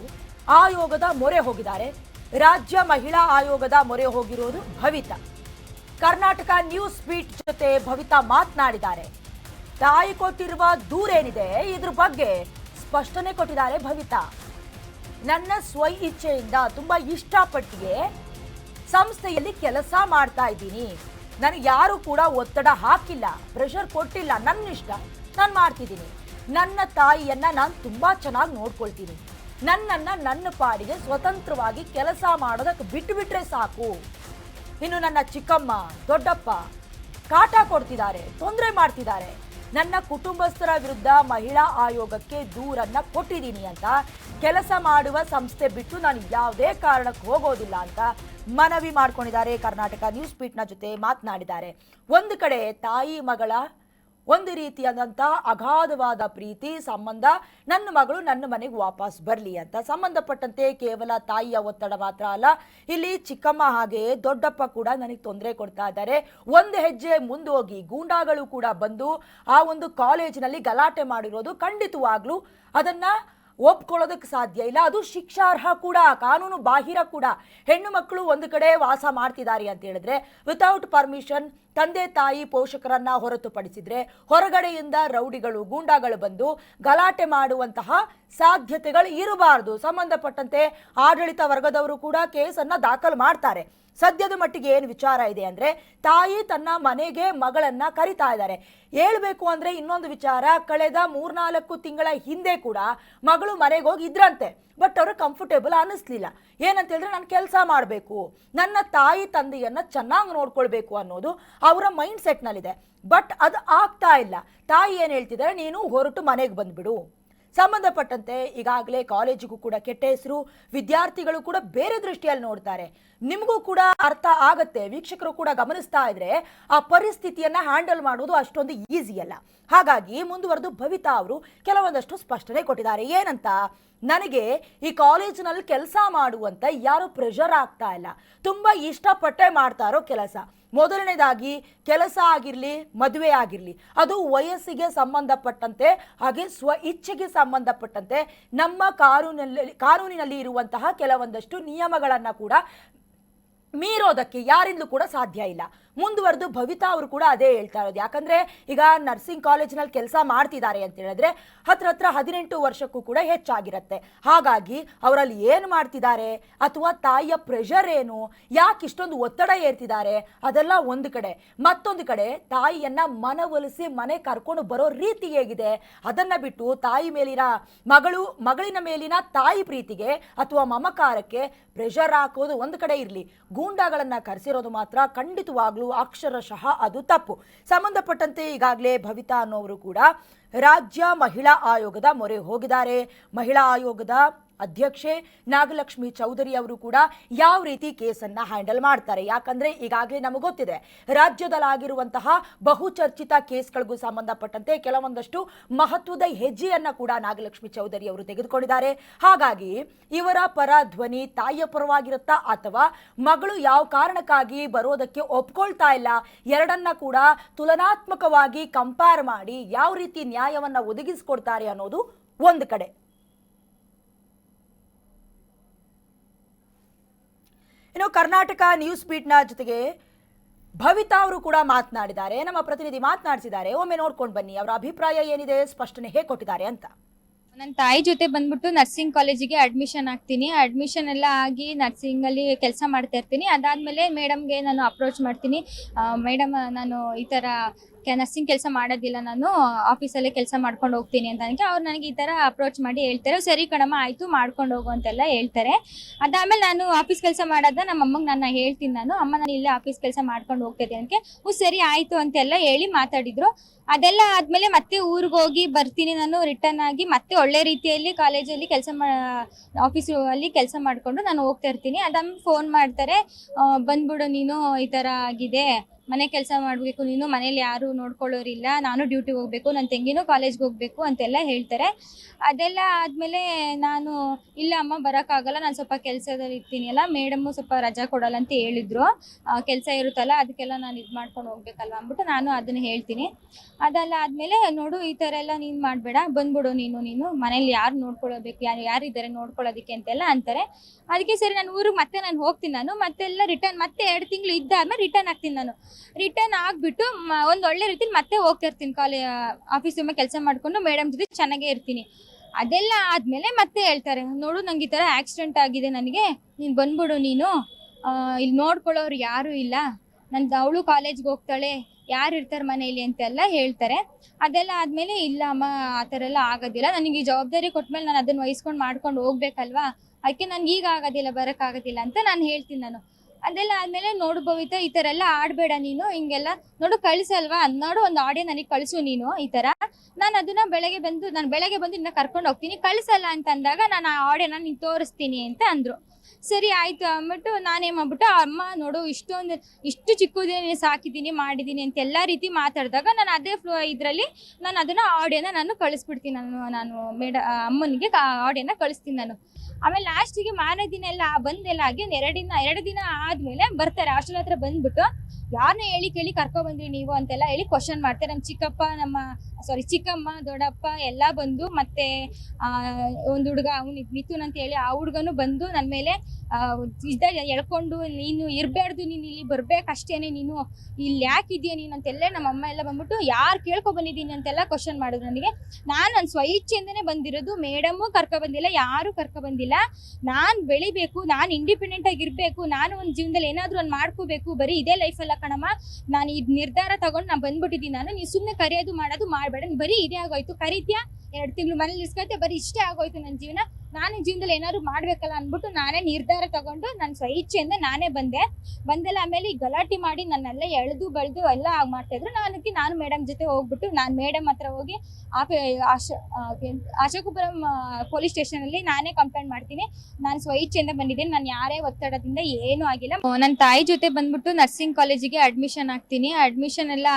ಆಯೋಗದ ಮೊರೆ ಹೋಗಿದ್ದಾರೆ. ರಾಜ್ಯ ಮಹಿಳಾ ಆಯೋಗದ ಮೊರೆ ಹೋಗಿರೋದು ಭವಿತಾ. ಕರ್ನಾಟಕ ನ್ಯೂಸ್ ಬೀಟ್ ಜೊತೆ ಭವಿತಾ ಮಾತನಾಡಿದ್ದಾರೆ. ತಾಯಿ ಕೊಟ್ಟಿರುವ ದೂರೇನಿದೆ, ಇದ್ರ ಬಗ್ಗೆ ಸ್ಪಷ್ಟನೆ ಕೊಟ್ಟಿದ್ದಾರೆ ಭವಿತಾ. ನನ್ನ ಸ್ವ ಇಚ್ಛೆಯಿಂದ ತುಂಬಾ ಇಷ್ಟಪಟ್ಟಿಗೆ ಸಂಸ್ಥೆಯಲ್ಲಿ ಕೆಲಸ ಮಾಡ್ತಾ ಇದ್ದೀನಿ. ನನಗೆ ಯಾರು ಕೂಡ ಒತ್ತಡ ಹಾಕಿಲ್ಲ ಪ್ರೆಷರ್ ಕೊಟ್ಟಿಲ್ಲ ನನ್ನ ಇಷ್ಟ ನಾನು ಮಾಡ್ತಿದ್ದೀನಿ. ನನ್ನ ತಾಯಿಯನ್ನ ನಾನು ತುಂಬಾ ಚೆನ್ನಾಗಿ ನೋಡ್ಕೊಳ್ತೀನಿ. ನನ್ನನ್ನ ನನ್ನ ಪಾಡಿಗೆ ಸ್ವತಂತ್ರವಾಗಿ ಕೆಲಸ ಮಾಡೋದಕ್ಕೆ ಬಿಟ್ಟುಬಿಟ್ರೆ ಸಾಕು. ಇನ್ನು ನನ್ನ ಚಿಕ್ಕಮ್ಮ, ದೊಡ್ಡಪ್ಪ ಕಾಟ ಕೊಡ್ತಿದ್ದಾರೆ, ತೊಂದರೆ ಮಾಡ್ತಿದ್ದಾರೆ. ನನ್ನ ಕುಟುಂಬಸ್ಥರ ವಿರುದ್ಧ ಮಹಿಳಾ ಆಯೋಗಕ್ಕೆ ದೂರನ್ನ ಕೊಟ್ಟಿದ್ದೀನಿ ಅಂತ ಕೆಲಸ ಮಾಡುವ ಸಂಸ್ಥೆ ಬಿಟ್ಟು ನಾನು ಯಾವುದೇ ಕಾರಣಕ್ಕೆ ಹೋಗೋದಿಲ್ಲ ಅಂತ ಮನವಿ ಮಾಡ್ಕೊಂಡಿದ್ದಾರೆ. ಕರ್ನಾಟಕ ನ್ಯೂಸ್ ಪೀಟ್ನ ಜೊತೆ ಮಾತನಾಡಿದ್ದಾರೆ. ಒಂದು ಕಡೆ ತಾಯಿ ಮಗಳ ಒಂದು ರೀತಿಯಾದಂತಹ ಅಗಾಧವಾದ ಪ್ರೀತಿ ಸಂಬಂಧ, ನನ್ನ ಮಗಳು ನನ್ನ ಮನೆಗೆ ವಾಪಸ್ ಬರಲಿ ಅಂತ. ಸಂಬಂಧಪಟ್ಟಂತೆ ಕೇವಲ ತಾಯಿಯ ಒತ್ತಡ ಮಾತ್ರ ಅಲ್ಲ, ಇಲ್ಲಿ ಚಿಕ್ಕಮ್ಮ ಹಾಗೆ ದೊಡ್ಡಪ್ಪ ಕೂಡ ನನಗೆ ತೊಂದರೆ ಕೊಡ್ತಾ ಇದ್ದಾರೆ. ಒಂದು ಹೆಜ್ಜೆ ಮುಂದೋಗಿ ಗೂಂಡಾಗಳು ಕೂಡ ಬಂದು ಆ ಒಂದು ಕಾಲೇಜಿನಲ್ಲಿ ಗಲಾಟೆ ಮಾಡಿರೋದು ಖಂಡಿತವಾಗ್ಲೂ ಅದನ್ನ ಒಪ್ಕೊಳ್ಳೋದಕ್ಕೆ ಸಾಧ್ಯ ಇಲ್ಲ. ಅದು ಶಿಕ್ಷಾರ್ಹ ಕೂಡ, ಕಾನೂನು ಬಾಹಿರ ಕೂಡ. ಹೆಣ್ಣು ಮಕ್ಕಳು ಒಂದು ಕಡೆ ವಾಸ ಮಾಡ್ತಿದ್ದಾರೆ ಅಂತ ಹೇಳಿದ್ರೆ ವಿತೌಟ್ ಪರ್ಮಿಷನ್ ತಂದೆ ತಾಯಿ ಪೋಷಕರನ್ನ ಹೊರತುಪಡಿಸಿದ್ರೆ, ಹೊರಗಡೆಯಿಂದ ರೌಡಿಗಳು, ಗೂಂಡಾಗಳು ಬಂದು ಗಲಾಟೆ ಮಾಡುವಂತಹ ಸಾಧ್ಯತೆಗಳು ಇರಬಾರದು. ಸಂಬಂಧಪಟ್ಟಂತೆ ಆಡಳಿತ ವರ್ಗದವರು ಕೂಡ ಕೇಸನ್ನ ದಾಖಲು ಮಾಡ್ತಾರೆ. ಸದ್ಯದ ಮಟ್ಟಿಗೆ ಏನು ವಿಚಾರ ಇದೆ ಅಂದ್ರೆ, ತಾಯಿ ತನ್ನ ಮನೆಗೆ ಮಗಳನ್ನ ಕರಿತಾ ಇದ್ದಾರೆ. ಹೇಳ್ಬೇಕು ಅಂದ್ರೆ ಇನ್ನೊಂದು ವಿಚಾರ, ಕಳೆದ ಮೂರ್ನಾಲ್ಕು ತಿಂಗಳ ಹಿಂದೆ ಕೂಡ ಮಗಳು ಮನೆಗೆ ಹೋಗಿ ಇದ್ರಂತೆ. ಬಟ್ ಅವರು ಕಂಫರ್ಟೇಬಲ್ ಅನ್ನಿಸ್ಲಿಲ್ಲ. ಏನಂತ ಹೇಳಿದ್ರೆ, ನಾನು ಕೆಲಸ ಮಾಡಬೇಕು. ನನ್ನ ತಾಯಿ ತಂದೆಯನ್ನ ಚೆನ್ನಾಗಿ ನೋಡ್ಕೊಳ್ಬೇಕು ಅನ್ನೋದು ಅವರ ಮೈಂಡ್ ಸೆಟ್ನಲ್ಲಿದೆ ಬಟ್ ಅದು ಆಗ್ತಾ ಇಲ್ಲ. ತಾಯಿ ಏನು ಹೇಳ್ತಿದ್ದಾರೆ, ನೀನು ಹೊರಟು ಮನೆಗೆ ಬಂದ್ಬಿಡು. ಸಂಬಂಧಪಟ್ಟಂತೆ ಈಗಾಗಲೇ ಕಾಲೇಜಿಗೂ ಕೂಡ ಕೆಟ್ಟ ಹೆಸರು, ವಿದ್ಯಾರ್ಥಿಗಳು ಕೂಡ ಬೇರೆ ದೃಷ್ಟಿಯಲ್ಲಿ ನೋಡ್ತಾರೆ. ನಿಮಗೂ ಕೂಡ ಅರ್ಥ ಆಗತ್ತೆ, ವೀಕ್ಷಕರು ಕೂಡ ಗಮನಿಸ್ತಾ ಇದ್ರೆ ಆ ಪರಿಸ್ಥಿತಿಯನ್ನ ಹ್ಯಾಂಡಲ್ ಮಾಡೋದು ಅಷ್ಟೊಂದು ಈಸಿ ಅಲ್ಲ. ಹಾಗಾಗಿ ಮುಂದುವರೆದು ಭವಿತಾ ಅವರು ಕೆಲವೊಂದಷ್ಟು ಸ್ಪಷ್ಟನೆ ಕೊಟ್ಟಿದ್ದಾರೆ. ಏನಂತ, ನನಗೆ ಈ ಕಾಲೇಜಿನಲ್ಲಿ ಕೆಲಸ ಮಾಡುವಂತ ಯಾರು ಪ್ರೆಷರ್ ಆಗ್ತಾ ಇಲ್ಲ. ತುಂಬಾ ಇಷ್ಟಪಟ್ಟೆ ಮಾಡ್ತಾ ಇರೋ ಕೆಲಸ. ಮೊದಲನೇದಾಗಿ ಕೆಲಸ ಆಗಿರಲಿ, ಮದುವೆ ಆಗಿರಲಿ, ಅದು ವಯಸ್ಸಿಗೆ ಸಂಬಂಧಪಟ್ಟಂತೆ, ಹಾಗೆ ಸ್ವ ಇಚ್ಛೆಗೆ ಸಂಬಂಧಪಟ್ಟಂತೆ ನಮ್ಮ ಕಾನೂನಲ್ಲಿ ಕಾನೂನಿನಲ್ಲಿ ಇರುವಂತಹ ಕೆಲವೊಂದಷ್ಟು ನಿಯಮಗಳನ್ನು ಕೂಡ ಮೀರೋದಕ್ಕೆ ಯಾರಿಂದಲೂ ಕೂಡ ಸಾಧ್ಯ ಇಲ್ಲ. ಮುಂದುವರೆದು ಭವಿತಾ ಅವರು ಕೂಡ ಅದೇ ಹೇಳ್ತಾ ಇರೋದು. ಯಾಕಂದ್ರೆ ಈಗ ನರ್ಸಿಂಗ್ ಕಾಲೇಜ್ನಲ್ಲಿ ಕೆಲಸ ಮಾಡ್ತಿದ್ದಾರೆ ಅಂತ ಹೇಳಿದ್ರೆ ಹತ್ರ ಹತ್ರ ಹದಿನೆಂಟು ವರ್ಷಕ್ಕೂ ಕೂಡ ಹೆಚ್ಚಾಗಿರುತ್ತೆ. ಹಾಗಾಗಿ ಅವರಲ್ಲಿ ಏನು ಮಾಡ್ತಿದ್ದಾರೆ ಅಥವಾ ತಾಯಿಯ ಪ್ರೆಷರ್ ಏನು, ಯಾಕೆ ಇಷ್ಟೊಂದು ಒತ್ತಡ ಏರ್ತಿದ್ದಾರೆ, ಅದೆಲ್ಲ ಒಂದು ಕಡೆ. ಮತ್ತೊಂದು ಕಡೆ ತಾಯಿಯನ್ನ ಮನವೊಲಿಸಿ ಮನೆ ಕರ್ಕೊಂಡು ಬರೋ ರೀತಿ ಹೇಗಿದೆ, ಅದನ್ನ ಬಿಟ್ಟು ತಾಯಿ ಮೇಲಿನ ಮಗಳು, ಮಗಳಿನ ಮೇಲಿನ ತಾಯಿ ಪ್ರೀತಿಗೆ ಅಥವಾ ಮಮಕಾರಕ್ಕೆ ಪ್ರೆಷರ್ ಹಾಕೋದು ಒಂದು ಕಡೆ ಇರಲಿ. ಗೂಂಡಾಗಳನ್ನ ಕರೆಸಿರೋದು ಮಾತ್ರ ಖಂಡಿತವಾಗ್ಲೂ ಅಕ್ಷರಶಃ ಅದು ತಪ್ಪು. ಸಂಬಂಧಪಟ್ಟಂತೆ ಈಗಾಗಲೇ ಭವಿತಾ ಅನ್ನೋರು ಕೂಡ ರಾಜ್ಯ ಮಹಿಳಾ ಆಯೋಗದ ಮೊರೆ ಹೋಗಿದ್ದಾರೆ. ಮಹಿಳಾ ಆಯೋಗದ ಅಧ್ಯಕ್ಷೆ ನಾಗಲಕ್ಷ್ಮಿ ಚೌಧರಿ ಅವರು ಕೂಡ ಯಾವ ರೀತಿ ಕೇಸನ್ನ ಹ್ಯಾಂಡಲ್ ಮಾಡ್ತಾರೆ. ಯಾಕಂದ್ರೆ ಈಗಾಗಲೇ ನಮಗೆ ಗೊತ್ತಿದೆ, ರಾಜ್ಯದಲ್ಲಾಗಿರುವಂತಹ ಬಹುಚರ್ಚಿತ ಕೇಸ್ಗಳಿಗೂ ಸಂಬಂಧಪಟ್ಟಂತೆ ಕೆಲವೊಂದಷ್ಟು ಮಹತ್ವದ ಹೆಜ್ಜೆಯನ್ನ ಕೂಡ ನಾಗಲಕ್ಷ್ಮಿ ಚೌಧರಿ ಅವರು ತೆಗೆದುಕೊಂಡಿದ್ದಾರೆ. ಹಾಗಾಗಿ ಇವರ ಪರ ಧ್ವನಿ ತಾಯಿಯ ಪರವಾಗಿರುತ್ತಾ ಅಥವಾ ಮಗಳು ಯಾವ ಕಾರಣಕ್ಕಾಗಿ ಬರೋದಕ್ಕೆ ಒಪ್ಕೊಳ್ತಾ ಇಲ್ಲ, ಎರಡನ್ನ ಕೂಡ ತುಲನಾತ್ಮಕವಾಗಿ ಕಂಪೇರ್ ಮಾಡಿ ಯಾವ ರೀತಿ ನ್ಯಾಯವನ್ನ ಒದಗಿಸಿಕೊಡ್ತಾರೆ ಅನ್ನೋದು ಒಂದು ಕಡೆ. ಕರ್ನಾಟಕ ನ್ಯೂಸ್ ಬೀಟ್ನ ಜೊತೆಗೆ ಭವಿತಾ ಅವರು ಕೂಡ ಮಾತನಾಡಿದ್ದಾರೆ. ನಮ್ಮ ಪ್ರತಿನಿಧಿ ಮಾತನಾಡಿಸಿದ್ದಾರೆ. ಒಮ್ಮೆ ನೋಡ್ಕೊಂಡು ಬನ್ನಿ. ಅವರ ಅಭಿಪ್ರಾಯ ಏನಿದೆ? ಸ್ಪಷ್ಟನೆ ಹೇಗೆ ಕೊಟ್ಟಿದ್ದಾರೆ ಅಂತ. ನನ್ನ ತಾಯಿ ಜೊತೆ ಬಂದ್ಬಿಟ್ಟು ನರ್ಸಿಂಗ್ ಕಾಲೇಜಿಗೆ ಅಡ್ಮಿಷನ್ ಆಗ್ತೀನಿ. ಅಡ್ಮಿಷನ್ ಎಲ್ಲ ಆಗಿ ನರ್ಸಿಂಗ್ ಅಲ್ಲಿ ಕೆಲಸ ಮಾಡ್ತಾ ಇರ್ತೀನಿ. ಅದಾದ್ಮೇಲೆ ಮೇಡಮ್ಗೆ ನಾನು ಅಪ್ರೋಚ್ ಮಾಡ್ತೀನಿ. ಮೇಡಮ್ ನಾನು ಈ ತರ ನರ್ಸಿಂಗ್ ಕೆಲಸ ಮಾಡೋದಿಲ್ಲ ನಾನು, ಆಫೀಸಲ್ಲೇ ಕೆಲಸ ಮಾಡ್ಕೊಂಡು ಹೋಗ್ತೀನಿ ಅಂತ ನನಗೆ ಅವ್ರು ನನಗೆ ಈ ತರ ಅಪ್ರೋಚ್ ಮಾಡಿ ಹೇಳ್ತಾರೆ. ಸರಿ ಕಣಮ್ಮ, ಆಯ್ತು, ಮಾಡ್ಕೊಂಡು ಹೋಗು ಅಂತೆಲ್ಲ ಹೇಳ್ತಾರೆ. ಅದಾದ್ಮೇಲೆ ನಾನು ಆಫೀಸ್ ಕೆಲಸ ಮಾಡೋದ ನಮ್ಮ ಅಮ್ಮಗೆ ನಾನು ಹೇಳ್ತೀನಿ ನಾನು. ಅಮ್ಮ, ನಾನು ಇಲ್ಲೇ ಆಫೀಸ್ ಕೆಲಸ ಮಾಡ್ಕೊಂಡು ಹೋಗ್ತಿದ್ದೆ ಅನ್ಕೆ ಹ್ಞೂ, ಸರಿ, ಆಯ್ತು ಅಂತೆಲ್ಲ ಹೇಳಿ ಮಾತಾಡಿದ್ರು. ಅದೆಲ್ಲ ಆದ್ಮೇಲೆ ಮತ್ತೆ ಊರಿಗೆ ಹೋಗಿ ಬರ್ತೀನಿ ನಾನು ರಿಟರ್ನ್ ಆಗಿ. ಮತ್ತೆ ಒಳ್ಳೆ ರೀತಿಯಲ್ಲಿ ಕಾಲೇಜಲ್ಲಿ ಕೆಲಸ ಮಾ ಆಫೀಸ್ ಅಲ್ಲಿ ಕೆಲಸ ಮಾಡ್ಕೊಂಡು ನಾನು ಹೋಗ್ತಾ ಇರ್ತೀನಿ. ಅದಾದ್ಮೇಲೆ ಫೋನ್ ಮಾಡ್ತಾರೆ ಬಂದ್ಬಿಡು, ನೀನು ಈ ತರ ಆಗಿದೆ. ಮನೆ ಕೆಲಸ ಮಾಡಬೇಕು, ನೀನು ಮನೇಲಿ ಯಾರು ನೋಡ್ಕೊಳ್ಳೋರಿಲ್ಲ, ನಾನು ಡ್ಯೂಟಿಗೆ ಹೋಗ್ಬೇಕು ನನ್ನ ತಂಗಿನೂ ಕಾಲೇಜ್ಗೆ ಹೋಗ್ಬೇಕು ಅಂತೆಲ್ಲ ಹೇಳ್ತಾರೆ. ಅದೆಲ್ಲ ಆದ್ಮೇಲೆ ನಾನು, ಇಲ್ಲ ಅಮ್ಮ, ಬರೋಕ್ಕಾಗಲ್ಲ, ನಾನು ಸ್ವಲ್ಪ ಕೆಲಸದಲ್ಲಿ ಇರ್ತೀನಿ ಅಲ್ಲ, ಮೇಡಮ್ಮು ಸ್ವಲ್ಪ ರಜಾ ಕೊಡಲ್ಲ ಅಂತ ಹೇಳಿದ್ರು. ಕೆಲಸ ಇರುತ್ತಲ್ಲ, ಅದಕ್ಕೆಲ್ಲ ನಾನು ಇದು ಮಾಡ್ಕೊಂಡು ಹೋಗ್ಬೇಕಲ್ವ ಅಂದ್ಬಿಟ್ಟು ನಾನು ಅದನ್ನ ಹೇಳ್ತೀನಿ. ಅದೆಲ್ಲ ಆದಮೇಲೆ ನೋಡು, ಈ ಥರ ಎಲ್ಲ ನೀನು ಮಾಡಬೇಡ, ಬಂದ್ಬಿಡು ನೀನು ನೀನು, ಮನೇಲಿ ಯಾರು ನೋಡ್ಕೊಳ್ಳೋಬೇಕು ಯಾರು ಯಾರಿದ್ದಾರೆ ನೋಡ್ಕೊಳ್ಳೋದಕ್ಕೆ ಅಂತೆಲ್ಲ ಅಂತಾರೆ. ಅದಕ್ಕೆ ಸರಿ, ನಾನು ಊರಿಗೆ ಮತ್ತೆ ನಾನು ಹೋಗ್ತೀನಿ ನಾನು, ಮತ್ತೆಲ್ಲ ರಿಟರ್ನ್ ಮತ್ತೆ ಎರಡು ತಿಂಗಳು ಇದ್ದಾದ್ಮೇಲೆ ರಿಟರ್ನ್ ಆಗ್ತೀನಿ ನಾನು. ರಿಟರ್ನ್ ಆಗ್ಬಿಟ್ಟು ಒಂದು ಒಳ್ಳೆ ರೀತಿಲಿ ಮತ್ತೆ ಹೋಗ್ತಾ ಇರ್ತೀನಿ ಕಾಲೇ ಆಫೀಸ್ ರೂಮ್ ಕೆಲಸ ಮಾಡ್ಕೊಂಡು ಮೇಡಮ್ ಜೊತೆ ಚೆನ್ನಾಗೇ ಇರ್ತೀನಿ. ಅದೆಲ್ಲ ಆದ್ಮೇಲೆ ಮತ್ತೆ ಹೇಳ್ತಾರೆ, ನೋಡು ನಂಗೆ ಈ ಥರ ಆಕ್ಸಿಡೆಂಟ್ ಆಗಿದೆ ನನಗೆ, ನೀನು ಬಂದ್ಬಿಡು ನೀನು. ಇಲ್ಲಿ ನೋಡ್ಕೊಳ್ಳೋರು ಯಾರು ಇಲ್ಲ. ನಂದು ಅವಳು ಕಾಲೇಜ್ಗೆ ಹೋಗ್ತಾಳೆ, ಯಾರು ಇರ್ತಾರೆ ಮನೇಲಿ ಅಂತೆಲ್ಲ ಹೇಳ್ತಾರೆ. ಅದೆಲ್ಲ ಆದ್ಮೇಲೆ, ಇಲ್ಲ ಅಮ್ಮ, ಆ ಥರ ಎಲ್ಲ ಆಗೋದಿಲ್ಲ. ನನಗೆ ಈ ಜವಾಬ್ದಾರಿ ಕೊಟ್ಮೇಲೆ ನಾನು ಅದನ್ನ ವಹಿಸ್ಕೊಂಡು ಮಾಡ್ಕೊಂಡು ಹೋಗ್ಬೇಕಲ್ವಾ? ಅದಕ್ಕೆ ನನಗೆ ಈಗ ಆಗೋದಿಲ್ಲ ಬರೋಕ್ಕಾಗೋದಿಲ್ಲ ಅಂತ ನಾನು ಹೇಳ್ತೀನಿ ನಾನು. ಅದೆಲ್ಲ ಆದ್ಮೇಲೆ ನೋಡು ಭವಿತ, ಈ ತರ ಎಲ್ಲ ಆಡ್ಬೇಡ ನೀನು, ಹಿಂಗೆಲ್ಲ ನೋಡು ಕಳಿಸಲ್ವಾ? ನೋಡು ಒಂದು ಆಡಿಯೋ ನನಗೆ ಕಳಿಸು ನೀನು ಈ ತರ. ನಾನು ಅದನ್ನ ಬೆಳಗ್ಗೆ ಬಂದು, ನಾನು ಬೆಳಗ್ಗೆ ಬಂದು ಇನ್ನ ಕರ್ಕೊಂಡು ಹೋಗ್ತೀನಿ. ಕಳಿಸಲ್ಲ ಅಂತ ಅಂದಾಗ ನಾನು ಆ ಆಡಿಯೋನ ನಿಂಗೆ ತೋರಿಸ್ತೀನಿ ಅಂತ ಅಂದ್ರು. ಸರಿ ಆಯ್ತು ಅಂದ್ಬಿಟ್ಟು ನಾನೇನ್ ಮಾಡ್ಬಿಟ್ಟು, ಅಮ್ಮ ನೋಡು ಇಷ್ಟೊಂದು, ಇಷ್ಟು ಚಿಕ್ಕದಿನ ಸಾಕಿದ್ದೀನಿ, ಮಾಡಿದ್ದೀನಿ ಅಂತ ಎಲ್ಲ ರೀತಿ ಮಾತಾಡಿದಾಗ ನಾನು ಅದೇ ಫ್ಲೋ ಇದರಲ್ಲಿ ನಾನು ಅದನ್ನ ಆಡಿಯೋನ ನಾನು ಕಳಿಸ್ಬಿಡ್ತೀನಿ ನಾನು ನಾನು ಮೇಡ, ಅಮ್ಮನಿಗೆ ಆಡಿಯೋನ ಕಳಿಸ್ತೀನಿ ನಾನು. ಆಮೇಲೆ ಲಾಸ್ಟಿಗೆ ಮಾರನೇ ದಿನ ಎಲ್ಲ ಬಂದೆಲ್ಲ ಆಗಿ ಒಂದ್ ಎರಡು ದಿನ ಎರಡು ದಿನ ಆದ್ಮೇಲೆ ಬರ್ತಾರೆ. ಹಾಸ್ಟೆಲ್ ಹತ್ರ ಬಂದ್ಬಿಟ್ಟು ಯಾರನ್ನ ಹೇಳಿ ಕೇಳಿ ಕರ್ಕೊ ಬಂದ್ರಿ ನೀವು ಅಂತೆಲ್ಲ ಹೇಳಿ ಕ್ವಶನ್ ಮಾಡ್ತಾರೆ. ನಮ್ಮ ಚಿಕ್ಕಪ್ಪ, ನಮ್ಮ ಸಾರಿ ಚಿಕ್ಕಮ್ಮ, ದೊಡ್ಡಪ್ಪ ಎಲ್ಲ ಬಂದು ಮತ್ತೆ ಒಂದು ಹುಡುಗ ಅವನು ಮಿಥುನ್ ಅಂತ ಹೇಳಿ ಆ ಹುಡುಗನು ಬಂದು ನನ್ನ ಮೇಲೆ ಇದ್ದ ಎಳ್ಕೊಂಡು, ನೀನು ಇರಬಾರ್ದು ನೀನು ಇಲ್ಲಿ ಬರ್ಬೇಕಷ್ಟೇನೆ ನೀನು ಇಲ್ಲಿ ಯಾಕೆ ಇದೆಯಾ ನೀನು? ಅಂತೆಲ್ಲ ನಮ್ಮ ಅಮ್ಮ ಎಲ್ಲ ಬಂದ್ಬಿಟ್ಟು, ಯಾರು ಕೇಳ್ಕೊ ಬಂದಿದ್ದೀನಿ? ಅಂತೆಲ್ಲ ಕ್ವಶನ್ ಮಾಡಿದ್ರು ನನಗೆ. ನಾನು ನನ್ನ ಸ್ವಇಚ್ಛೆಯಿಂದನೇ ಬಂದಿರೋದು, ಮೇಡಮು ಕರ್ಕೊ ಬಂದಿಲ್ಲ, ಯಾರು ಕರ್ಕೊ ಬಂದಿಲ್ಲ. ನಾನು ಬೆಳಿಬೇಕು, ನಾನು ಇಂಡಿಪೆಂಡೆಂಟ್ ಆಗಿ ಇರಬೇಕು, ನಾನು ಒಂದು ಜೀವನದಲ್ಲಿ ಏನಾದರೂ ಒಂದು ಮಾಡ್ಕೋಬೇಕು, ಬರೀ ಇದೇ ಲೈಫಲ್ಲ ಕಣಮ್ಮ. ನಾನು ಈ ನಿರ್ಧಾರ ತಗೊಂಡು ನಾನು ಬಂದ್ಬಿಟ್ಟಿದ್ದೀನಿ. ನಾನು ನೀವು ಸುಮ್ಮನೆ ಕರೆಯೋದು ಮಾಡೋದು ಮಾಡಬೇಡ. ಬರೀ ಇದೇ ಆಗೋಯ್ತು. ಕರಿತ್ಯಾ? ಎರಡು ತಿಂಗಳು ಮನೇಲಿ ಇಸ್ಕೊತೆ ಬರೀ ಇಷ್ಟೇ ಆಗೋಯ್ತು ನನ್ನ ಜೀವನ. ನಾನು ಜೀವನದಲ್ಲಿ ಏನಾದ್ರು ಮಾಡ್ಬೇಕಲ್ಲ ಅಂದ್ಬಿಟ್ಟು ನಾನೇ ನಿರ್ಧಾರ ತಗೊಂಡು ನನ್ನ ಸ್ವಇಚ್ಛೆಯಿಂದ ನಾನೇ ಬಂದೆ. ಬಂದೆಲ್ಲ ಆಮೇಲೆ ಗಲಾಟೆ ಮಾಡಿ ನನ್ನೆಲ್ಲ ಎಳೆದು ಬೆಳೆದು ಎಲ್ಲ ಆಗಿ ಮಾಡ್ತಾ ಇದ್ರು. ನಾನು ನಾನು ಮೇಡಮ್ ಜೊತೆ ಹೋಗ್ಬಿಟ್ಟು ನಾನು ಮೇಡಮ್ ಹತ್ರ ಹೋಗಿ ಆಫೆ ಅಶೋಕಪುರಂ ಪೊಲೀಸ್ ಸ್ಟೇಷನ್ ಅಲ್ಲಿ ನಾನೇ ಕಂಪ್ಲೇಂಟ್ ಮಾಡ್ತೀನಿ. ನಾನು ಸ್ವಇಚ್ಛೆಯಿಂದ ಬಂದಿದ್ದೀನಿ. ನಾನು ಯಾರೇ ಒತ್ತಡದಿಂದ ಏನೂ ಆಗಿಲ್ಲ. ನನ್ನ ತಾಯಿ ಜೊತೆ ಬಂದ್ಬಿಟ್ಟು ನರ್ಸಿಂಗ್ ಕಾಲೇಜಿಗೆ ಅಡ್ಮಿಷನ್ ಆಗ್ತೀನಿ ಅಡ್ಮಿಷನ್ ಎಲ್ಲ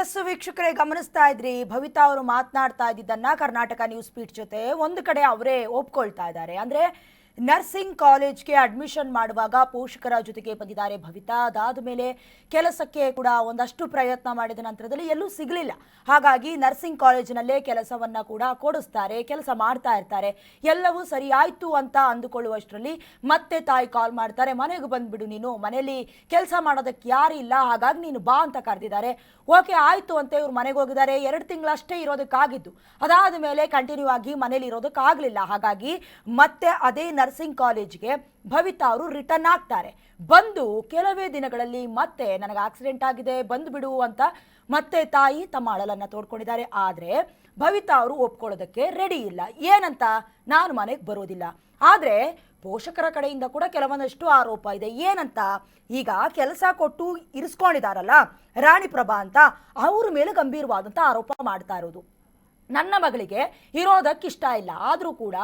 ಎಸ್ ವೀಕ್ಷಕರೇ, ಗಮನಿಸ್ತಾ ಇದ್ರಿ. ಭವಿತಾ ಅವರು ಮಾತನಾಡ್ತಾ ಇದ್ದಿದ್ದನ್ನ ಕರ್ನಾಟಕ ನ್ಯೂಸ್ ಪೀಠ್ ಜೊತೆ ಒಂದು ಕಡೆ ಅವರೇ ಒಪ್ಕೊಳ್ತಾ ಇದ್ದಾರೆ. ಅಂದ್ರೆ ನರ್ಸಿಂಗ್ ಕಾಲೇಜ್ಗೆ ಅಡ್ಮಿಷನ್ ಮಾಡುವಾಗ ಪೋಷಕರ ಜೊತೆಗೆ ಬಂದಿದ್ದಾರೆ ಭವಿತಾ. ಅದಾದ ಮೇಲೆ ಕೆಲಸಕ್ಕೆ ಕೂಡ ಒಂದಷ್ಟು ಪ್ರಯತ್ನ ಮಾಡಿದ ನಂತರದಲ್ಲಿ ಎಲ್ಲೂ ಸಿಗಲಿಲ್ಲ. ಹಾಗಾಗಿ ನರ್ಸಿಂಗ್ ಕಾಲೇಜಿನಲ್ಲೇ ಕೆಲಸವನ್ನ ಕೂಡ ಕೊಡಿಸ್ತಾರೆ, ಕೆಲಸ ಮಾಡ್ತಾ ಇರ್ತಾರೆ. ಎಲ್ಲವೂ ಸರಿ ಅಂತ ಅಂದುಕೊಳ್ಳುವಷ್ಟರಲ್ಲಿ ಮತ್ತೆ ತಾಯಿ ಕಾಲ್ ಮಾಡ್ತಾರೆ, ಮನೆಗೆ ಬಂದ್ಬಿಡು ನೀನು, ಮನೆಯಲ್ಲಿ ಕೆಲಸ ಮಾಡೋದಕ್ಕೆ ಯಾರು ಇಲ್ಲ, ಹಾಗಾಗಿ ನೀನು ಬಾ ಅಂತ ಕರೆದಿದ್ದಾರೆ. ಓಕೆ, ಆಯ್ತು ಅಂತ, ಇವ್ರು ಮನೆಗೆ ಹೋಗಿದ್ದಾರೆ. ಎರಡು ತಿಂಗಳಷ್ಟೇ ಇರೋದಕ್ಕಾಗಿದ್ದು. ಅದಾದ ಮೇಲೆ ಕಂಟಿನ್ಯೂ ಆಗಿ ಮನೇಲಿ ಇರೋದಕ್ಕಾಗಲಿಲ್ಲ. ಹಾಗಾಗಿ ಮತ್ತೆ ಅದೇ ನರ್ಸಿಂಗ್ ಕಾಲೇಜ್ಗೆ ಭವಿತಾ ಅವರು ರಿಟರ್ನ್ ಆಗ್ತಾರೆ. ಬಂದು ಕೆಲವೇ ದಿನಗಳಲ್ಲಿ ಮತ್ತೆ ನನಗೆ ಆಕ್ಸಿಡೆಂಟ್ ಆಗಿದೆ ಬಂದು ಬಿಡು ಅಂತ ಮತ್ತೆ ತಾಯಿ ತಮ್ಮ ಅಳಲನ್ನ ತೋಡ್ಕೊಂಡಿದ್ದಾರೆ. ಆದರೆ ಭವಿತಾ ಅವರು ಒಪ್ಕೊಳ್ಳೋದಕ್ಕೆ ರೆಡಿ ಇಲ್ಲ. ಏನಂತ ನಾನು ಮನೆಗೆ ಬರೋದಿಲ್ಲ. ಆದರೆ ಪೋಷಕರ ಕಡೆಯಿಂದ ಕೂಡ ಕೆಲವೊಂದಷ್ಟು ಆರೋಪ ಇದೆ. ಏನಂತ ಈಗ ಕೆಲಸ ಕೊಟ್ಟು ಇರಿಸ್ಕೊಂಡಿದಾರಲ್ಲ ರಾಣಿ ಪ್ರಭಾ ಅಂತ, ಅವ್ರ ಮೇಲೆ ಗಂಭೀರವಾದಂಥ ಆರೋಪ ಮಾಡ್ತಾ ಇರೋದು. ನನ್ನ ಮಗಳಿಗೆ ಇರೋದಕ್ಕೆ ಇಷ್ಟ ಇಲ್ಲ. ಆದರೂ ಕೂಡ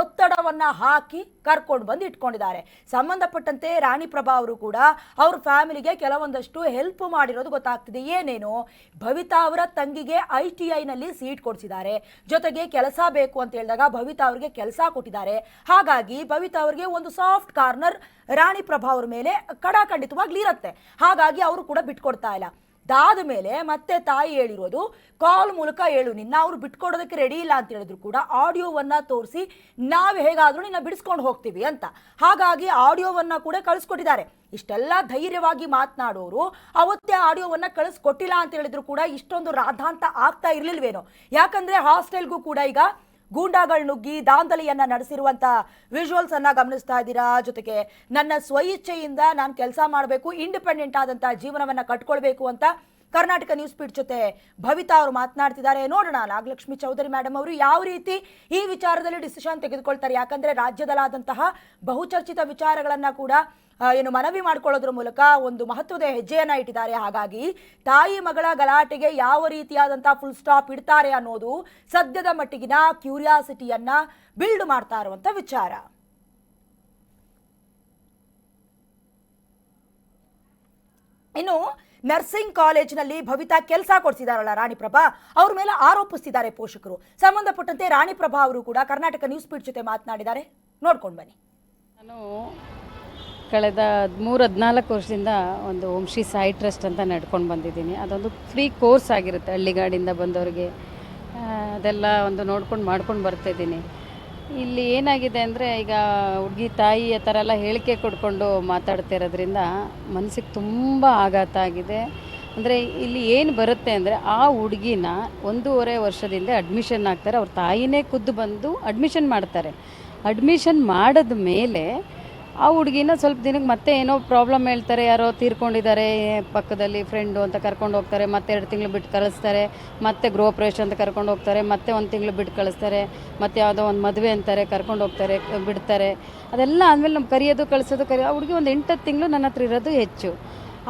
ಒತ್ತಡವನ್ನು ಹಾಕಿ ಕರ್ಕೊಂಡು ಬಂದು ಇಟ್ಕೊಂಡಿದ್ದಾರೆ. ಸಂಬಂಧಪಟ್ಟಂತೆ ರಾಣಿ ಪ್ರಭಾ ಅವರು ಕೂಡ ಅವ್ರ ಫ್ಯಾಮಿಲಿಗೆ ಕೆಲವೊಂದಷ್ಟು ಹೆಲ್ಪ್ ಮಾಡಿರೋದು ಗೊತ್ತಾಗ್ತಿದೆ. ಏನೇನು ಭವಿತಾ ಅವರ ತಂಗಿಗೆ ಐ ಟಿ ಐನಲ್ಲಿ ಸೀಟ್ ಕೊಡಿಸಿದ್ದಾರೆ. ಜೊತೆಗೆ ಕೆಲಸ ಬೇಕು ಅಂತ ಹೇಳಿದಾಗ ಭವಿತಾ ಅವರಿಗೆ ಕೆಲಸ ಕೊಟ್ಟಿದ್ದಾರೆ. ಹಾಗಾಗಿ ಭವಿತಾ ಅವರಿಗೆ ಒಂದು ಸಾಫ್ಟ್ ಕಾರ್ನರ್ ರಾಣಿ ಪ್ರಭಾ ಅವರ ಮೇಲೆ ಕಡಾಖಂಡಿತವಾಗ್ಲಿರತ್ತೆ ಹಾಗಾಗಿ ಅವರು ಕೂಡ ಬಿಟ್ಕೊಡ್ತಾ ಇಲ್ಲ. ಅದಾದ ಮೇಲೆ ಮತ್ತೆ ತಾಯಿ ಹೇಳಿರೋದು, ಕಾಲ್ ಮೂಲಕ ಹೇಳು, ನಿನ್ನ ಅವ್ರು ಬಿಟ್ಕೊಡೋದಕ್ಕೆ ರೆಡಿ ಇಲ್ಲ ಅಂತ ಹೇಳಿದ್ರು ಕೂಡ ಆಡಿಯೋವನ್ನ ತೋರಿಸಿ, ನಾವು ಹೇಗಾದ್ರೂ ನಿನ್ನ ಬಿಡಿಸ್ಕೊಂಡು ಹೋಗ್ತೀವಿ ಅಂತ. ಹಾಗಾಗಿ ಆಡಿಯೋವನ್ನ ಕೂಡ ಕಳಿಸ್ಕೊಟ್ಟಿದ್ದಾರೆ. ಇಷ್ಟೆಲ್ಲ ಧೈರ್ಯವಾಗಿ ಮಾತನಾಡೋರು ಅವತ್ತೇ ಆಡಿಯೋವನ್ನ ಕಳಿಸ್ಕೊಟ್ಟಿಲ್ಲ ಅಂತ ಹೇಳಿದ್ರು ಕೂಡ ಇಷ್ಟೊಂದು ರಾಧಾಂತ ಆಗ್ತಾ ಇರ್ಲಿಲ್ವೇನೋ. ಯಾಕಂದ್ರೆ ಹಾಸ್ಟೆಲ್ಗೂ ಕೂಡ ಈಗ ಗೂಂಡಾಗಳು ನುಗ್ಗಿ ದಾಂಧಲೆಯನ್ನ ನಡೆಸಿರುವಂತ ವಿಜುವಲ್ಸ್ ಅನ್ನ ಗಮನಿಸ್ತಾ ಇದ್ದೀರಾ? ಜೊತೆಗೆ ನನ್ನ ಸ್ವಇಚ್ಛೆಯಿಂದ ನಾನು ಕೆಲಸ ಮಾಡಬೇಕು ಇಂಡಿಪೆಂಡೆಂಟ್ ಆದಂತ ಜೀವನವನ್ನ ಕಟ್ಕೊಳ್ಬೇಕು ಅಂತ ಕರ್ನಾಟಕ ನ್ಯೂಸ್ ಪೀಡ್ ಜೊತೆ ಭವಿತಾ ಅವರು ಮಾತನಾಡ್ತಿದ್ದಾರೆ. ನೋಡೋಣ, ನಾಗಲಕ್ಷ್ಮಿ ಚೌಧರಿ ಮೇಡಮ್ ಅವರು ಯಾವ ರೀತಿ ಈ ವಿಚಾರದಲ್ಲಿ ಡಿಸಿಷನ್ ತೆಗೆದುಕೊಳ್ತಾರೆ. ಯಾಕಂದ್ರೆ ರಾಜ್ಯದಲ್ಲಾದಂತಹ ಬಹುಚರ್ಚಿತ ವಿಚಾರಗಳನ್ನ ಕೂಡ ಏನು ಮನವಿ ಮಾಡ್ಕೊಳ್ಳೋದ್ರ ಮೂಲಕ ಒಂದು ಮಹತ್ವದ ಹೆಜ್ಜೆಯನ್ನ ಇಟ್ಟಿದ್ದಾರೆ. ಹಾಗಾಗಿ ತಾಯಿ ಮಗಳ ಗಲಾಟೆಗೆ ಯಾವ ರೀತಿಯಾದಂತಹ ಫುಲ್ ಸ್ಟಾಪ್ ಇಡ್ತಾರೆ ಅನ್ನೋದು ಸದ್ಯದ ಮಟ್ಟಿಗಿನ ಕ್ಯೂರಿಯಾಸಿಟಿಯನ್ನ ಬಿಲ್ಡ್ ಮಾಡ್ತಾ ಇರುವಂತ ವಿಚಾರ. ಇನ್ನು ನರ್ಸಿಂಗ್ ಕಾಲೇಜಿನಲ್ಲಿ ಭವಿತಾ ಕೆಲಸ ಕೊಡಿಸಿದಾರಲ್ಲ ರಾಣಿಪ್ರಭಾ, ಅವ್ರ ಮೇಲೆ ಆರೋಪಿಸ್ತಿದ್ದಾರೆ ಪೋಷಕರು. ಸಂಬಂಧಪಟ್ಟಂತೆ ರಾಣಿಪ್ರಭಾ ಅವರು ಕೂಡ ಕರ್ನಾಟಕ ನ್ಯೂಸ್ ಪೀಡ್ ಜೊತೆ ಮಾತನಾಡಿದ್ದಾರೆ. ನೋಡ್ಕೊಂಡು ಬನ್ನಿ. ನಾನು ಕಳೆದ ಮೂರು ಹದಿನಾಲ್ಕು ವರ್ಷದಿಂದ ಒಂದು ವಂಶಿ ಸಾಯಿ ಟ್ರಸ್ಟ್ ಅಂತ ನಡ್ಕೊಂಡು ಬಂದಿದ್ದೀನಿ. ಅದೊಂದು ಫ್ರೀ ಕೋರ್ಸ್ ಆಗಿರುತ್ತೆ ಹಳ್ಳಿಗಾಡಿಂದ ಬಂದವರಿಗೆ. ಅದೆಲ್ಲ ಒಂದು ನೋಡ್ಕೊಂಡು ಮಾಡ್ಕೊಂಡು ಬರ್ತಾಯಿದ್ದೀನಿ ಇಲ್ಲಿ ಏನಾಗಿದೆ ಅಂದರೆ ಈಗ ಹುಡುಗಿ, ತಾಯಿ ಆ ಥರ ಎಲ್ಲ ಹೇಳಿಕೆ ಕೊಡ್ಕೊಂಡು ಮಾತಾಡ್ತಿರೋದ್ರಿಂದ ಮನಸ್ಸಿಗೆ ತುಂಬ ಆಘಾತ ಆಗಿದೆ. ಅಂದರೆ ಇಲ್ಲಿ ಏನು ಬರುತ್ತೆ ಅಂದರೆ ಆ ಹುಡುಗಿನ ಒಂದೂವರೆ ವರ್ಷದಿಂದ ಅಡ್ಮಿಷನ್ ಆಗ್ತಾರೆ. ಅವ್ರ ತಾಯಿನೇ ಖುದ್ದು ಬಂದು ಅಡ್ಮಿಷನ್ ಮಾಡ್ತಾರೆ. ಅಡ್ಮಿಷನ್ ಮಾಡಿದ ಮೇಲೆ ಆ ಹುಡುಗಿನ ಸ್ವಲ್ಪ ದಿನಕ್ಕೆ ಮತ್ತೆ ಏನೋ ಪ್ರಾಬ್ಲಮ್ ಹೇಳ್ತಾರೆ, ಯಾರೋ ತೀರ್ಕೊಂಡಿದ್ದಾರೆ ಪಕ್ಕದಲ್ಲಿ ಫ್ರೆಂಡು ಅಂತ ಕರ್ಕೊಂಡು ಹೋಗ್ತಾರೆ, ಮತ್ತೆ ಎರಡು ತಿಂಗಳು ಬಿಟ್ಟು ಕಳಿಸ್ತಾರೆ, ಮತ್ತೆ ಗೃಹ ಪ್ರವೇಶ ಅಂತ ಕರ್ಕೊಂಡು ಹೋಗ್ತಾರೆ, ಮತ್ತೆ ಒಂದು ತಿಂಗಳು ಬಿಟ್ಟು ಕಳಿಸ್ತಾರೆ, ಮತ್ತೆ ಯಾವುದೋ ಒಂದು ಮದುವೆ ಅಂತಾರೆ, ಕರ್ಕೊಂಡು ಹೋಗ್ತಾರೆ, ಬಿಡ್ತಾರೆ. ಅದೆಲ್ಲ ಆದಮೇಲೆ ನಮ್ಮ ಕರೆಯೋದು, ಕಳಿಸೋದು ಕರಿ ಆ ಹುಡುಗಿ ಒಂದು ಎಂಟತ್ತು ತಿಂಗಳು ನನ್ನ ಹತ್ರ ಇರೋದು ಹೆಚ್ಚು.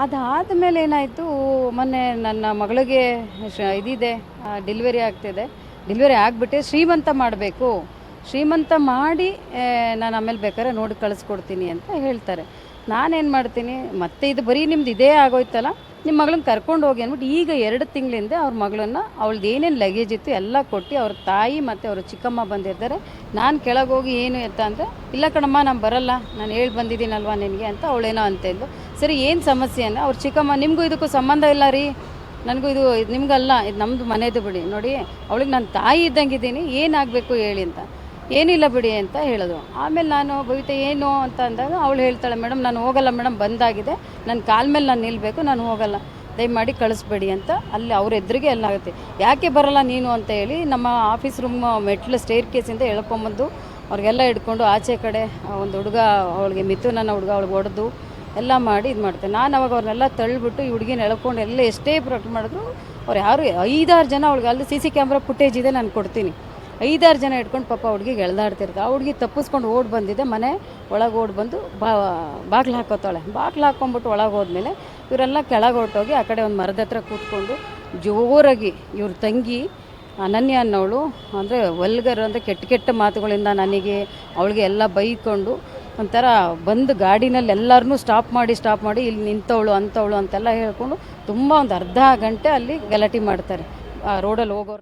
ಅದಾದಮೇಲೆ ಏನಾಯಿತು, ಮೊನ್ನೆ ನನ್ನ ಮಗಳಿಗೆ ಇದಿದೆ ಡೆಲಿವರಿ ಆಗ್ತಿದೆ. ಡೆಲಿವರಿ ಆಗಿಬಿಟ್ಟೆ, ಶ್ರೀಮಂತ ಮಾಡಬೇಕು. ಶ್ರೀಮಂತ ಮಾಡಿ ನಾನು ಆಮೇಲೆ ಬೇಕಾದ್ರೆ ನೋಡಿ ಕಳಿಸ್ಕೊಡ್ತೀನಿ ಅಂತ ಹೇಳ್ತಾರೆ. ನಾನೇನು ಮಾಡ್ತೀನಿ, ಮತ್ತೆ ಇದು ಬರೀ ನಿಮ್ದು ಇದೇ ಆಗೋಯ್ತಲ್ಲ ನಿಮ್ಮ ಮಗಳನ್ನ ಕರ್ಕೊಂಡು ಹೋಗಿ ಅಂದ್ಬಿಟ್ಟು ಈಗ ಎರಡು ತಿಂಗಳಿಂದ ಅವ್ರ ಮಗಳನ್ನ ಅವಳದ್ದು ಏನೇನು ಲಗೇಜ್ ಇತ್ತು ಎಲ್ಲ ಕೊಟ್ಟು ಅವ್ರ ತಾಯಿ ಮತ್ತು ಅವ್ರ ಚಿಕ್ಕಮ್ಮ ಬಂದಿರ್ತಾರೆ. ನಾನು ಕೆಳಗೆ ಹೋಗಿ ಏನು ಎತ್ತ ಅಂದರೆ, ಇಲ್ಲ ಕಣಮ್ಮ, ನಾನು ಬರಲ್ಲ, ನಾನು ಹೇಳಿ ಬಂದಿದ್ದೀನಲ್ವಾ ನಿನಗೆ ಅಂತ ಅವಳೇನೋ ಅಂತ ಇದ್ಲು ಸರಿ, ಏನು ಸಮಸ್ಯೆ ಅಂದರೆ, ಅವ್ರ ಚಿಕ್ಕಮ್ಮ, ನಿಮಗೂ ಇದಕ್ಕೂ ಸಂಬಂಧ ಇಲ್ಲ ರೀ, ನನಗೂ ಇದು ಇದು ನಿಮಗಲ್ಲ, ಇದು ನಮ್ಮದು ಮನೆದು ಬಿಡಿ, ನೋಡಿ, ಅವಳಿಗೆ ನಾನು ತಾಯಿ ಇದ್ದಂಗೆ ಇದ್ದೀನಿ ಏನಾಗಬೇಕು ಹೇಳಿ ಅಂತ. ಏನಿಲ್ಲ ಬಿಡಿ ಅಂತ ಹೇಳಿದ್ರು. ಆಮೇಲೆ ನಾನು ಬವಿತಾ ಏನು ಅಂತ ಅಂದಾಗ ಅವಳು ಹೇಳ್ತಾಳೆ ಮೇಡಮ್ ನಾನು ಹೋಗಲ್ಲ ಮೇಡಮ್ ಬಂದಾಗಿದೆ. ನನ್ನ ಕಾಲ ಮೇಲೆ ನಾನು ನಿಲ್ಲಬೇಕು ನಾನು ಹೋಗಲ್ಲ. ದಯಮಾಡಿ ಕಳಿಸ್ಬೇಡಿ ಅಂತ ಅಲ್ಲಿ ಅವ್ರ ಎದುರಿಗೆ ಎಲ್ಲ ಆಗುತ್ತೆ ಯಾಕೆ ಬರಲ್ಲ ನೀನು ಅಂತ ಹೇಳಿ ನಮ್ಮ ಆಫೀಸ್ ರೂಮ್ ಮೆಟ್ಲು ಸ್ಟೇರ್ ಕೇಸಿಂದ ಎಳ್ಕೊಂಬಂದು ಅವ್ರಿಗೆಲ್ಲ ಹಿಡ್ಕೊಂಡು ಆಚೆ ಕಡೆ ಒಂದು ಹುಡುಗ, ಅವಳಿಗೆ ಮಿಥುನ್ ನನ್ನ ಹುಡುಗ ಅವಳಿಗೆ ಹೊಡೆದು ಎಲ್ಲ ಮಾಡಿ ಇದು ಮಾಡ್ತೇನೆ ನಾನು ಅವಾಗ ಅವ್ರನ್ನೆಲ್ಲ ತಳ್ಳಿಬಿಟ್ಟು ಈ ಹುಡುಗಿನ ಎಳ್ಕೊಂಡು ಎಲ್ಲ ಎಷ್ಟೇ ಪ್ರೊಟೆಕ್ಟ್ ಮಾಡಿದ್ರು, ಅವ್ರು ಯಾರು ಐದಾರು ಜನ ಅವಳಿಗೆ ಅಲ್ಲಿ ಸಿ ಸಿ ಕ್ಯಾಮ್ರಾ ಫುಟೇಜ್ ಇದೆ, ನಾನು ಕೊಡ್ತೀನಿ. ಐದಾರು ಜನ ಇಟ್ಕೊಂಡು ಪಾಪ ಹುಡುಗಿ ಎಳ್ದಾಡ್ತಿರ್ತಾರೆ. ಆ ಹುಡುಗಿ ತಪ್ಪಿಸ್ಕೊಂಡು ಓಡ್ ಬಂದಿದೆ, ಮನೆ ಒಳಗೆ ಓಡ್ ಬಂದು ಬಾ, ಬಾಗ್ಲು ಹಾಕೋತಾಳೆ. ಬಾಗಿಲು ಹಾಕ್ಕೊಂಬಿಟ್ಟು ಒಳಗೆ ಹೋದ್ಮೇಲೆ ಇವರೆಲ್ಲ ಕೆಳಗೆ ಹೊರಟೋಗಿ ಆ ಕಡೆ ಒಂದು ಮರದ ಹತ್ರ ಕೂತ್ಕೊಂಡು ಜೋರಾಗಿ ಇವ್ರ ತಂಗಿ, ಅನನ್ಯ ಅನ್ನೋಳು, ಅಂದರೆ ವಲ್ಗರ್ ಅಂದರೆ ಕೆಟ್ಟ ಕೆಟ್ಟ ಮಾತುಗಳಿಂದ ನನಗೆ, ಅವಳಿಗೆ ಎಲ್ಲ ಬೈಕೊಂಡು ಒಂಥರ ಬಂದು ಗಾಡಿನಲ್ಲಿ ಎಲ್ಲರನ್ನೂ ಸ್ಟಾಪ್ ಮಾಡಿ ಸ್ಟಾಪ್ ಮಾಡಿ ಇಲ್ಲಿ ನಿಂತವಳು ಅಂಥವಳು ಅಂತೆಲ್ಲ ಹೇಳ್ಕೊಂಡು ತುಂಬ ಒಂದು ಅರ್ಧ ಗಂಟೆ ಅಲ್ಲಿ ಗಲಾಟೆ ಮಾಡ್ತಾರೆ. ಆ ರೋಡಲ್ಲಿ ಹೋಗೋರು